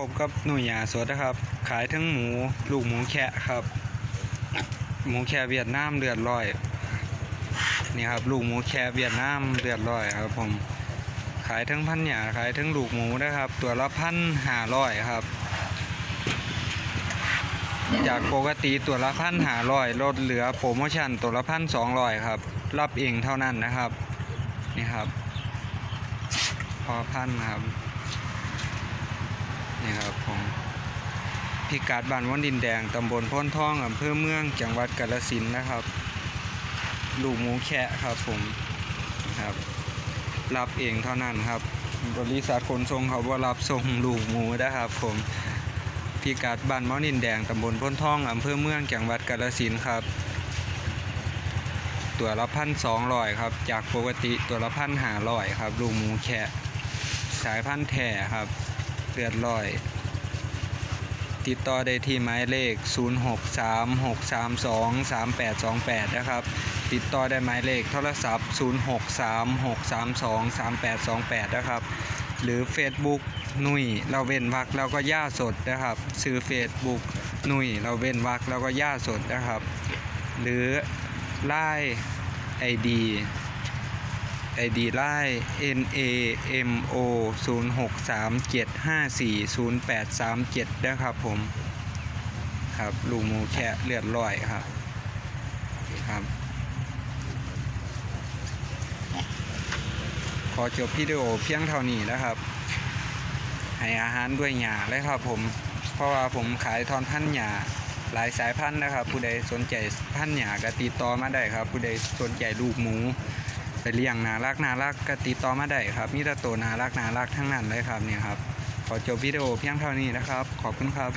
ผมกับหนุ่ยยาสดนะครับ ขายทั้งหมูลูกหมูแคะครับ หมูแคะเวียดนามเลือดลอยนี่ครับลูกหมูแคะเวียดนามเลือดลอยครับ ผมขายทั้งพันหยาขายทั้งลูกหมูนะครับ ตัวละพันห้าร้อยครับ จากปกติตัวละพันห้าร้อยลดเหลือโปรโมชั่นตัวละพันสองร้อยครับ รับเองเท่านั้นนะครับนี่ครับ พอพันครับ นี่ครับผมพิกัดบ้านว่านดินแดงตำบลพ้นท่องอำเภอเมืองจังหวัดกาฬสินธุ์นะครับลูกหมูแคะครับผมครับรับเองเท่านั้นครับ บริษัทขนส่งเขาว่ารับส่งลูกหมูนะครับ ผมพิกัดบ้านว่านดินแดงตำบลพ้นท่องอำเภอเมืองจังหวัดกาฬสินธุ์ครับ ตัวละพันสองร้อยครับ จากปกติตัวละพันห้าร้อยครับ ลูกหมูแคะสายพันธุ์แท้ครับ เลือดลอย ติดต่อได้ที่หมายเลข 0636323828 นะครับ ติดต่อได้หมายเลขโทรศัพท์ 0636323828 นะครับ หรือ Facebook นุ่ยเราเว้นวักแล้วก็ย่าสดนะครับซื้อ Facebook นุ่ยเราเว้นวักแล้วก็ย่าสดนะครับ หรือไล่ ID ID ไล่ N A M O 0 6 3 7 5 4 0 8 3 7นะครับผม ครับลูกหมูแค่เลือดลอยครับครับ ขอจบวิดีโอเพียงเท่านี้นะครับ ให้อาหารด้วยหญ้าเลยครับผม เพราะว่าผมขายทอนพันหญ้าหลายสายพันธุ์นะครับ ผู้ใดสนใจพันธุ์หญ้าก็ติดต่อมาได้ครับ ผู้ใดสนใจลูกหมู ไปเลี้ยงนารักนารักกติดต่อมาได้ครับ มีแต่โตนารักนารักทั้งนั้นเลยครับเนี่ยครับ ขอจบวิดีโอเพียงเท่านี้นะครับ ขอบคุณครับ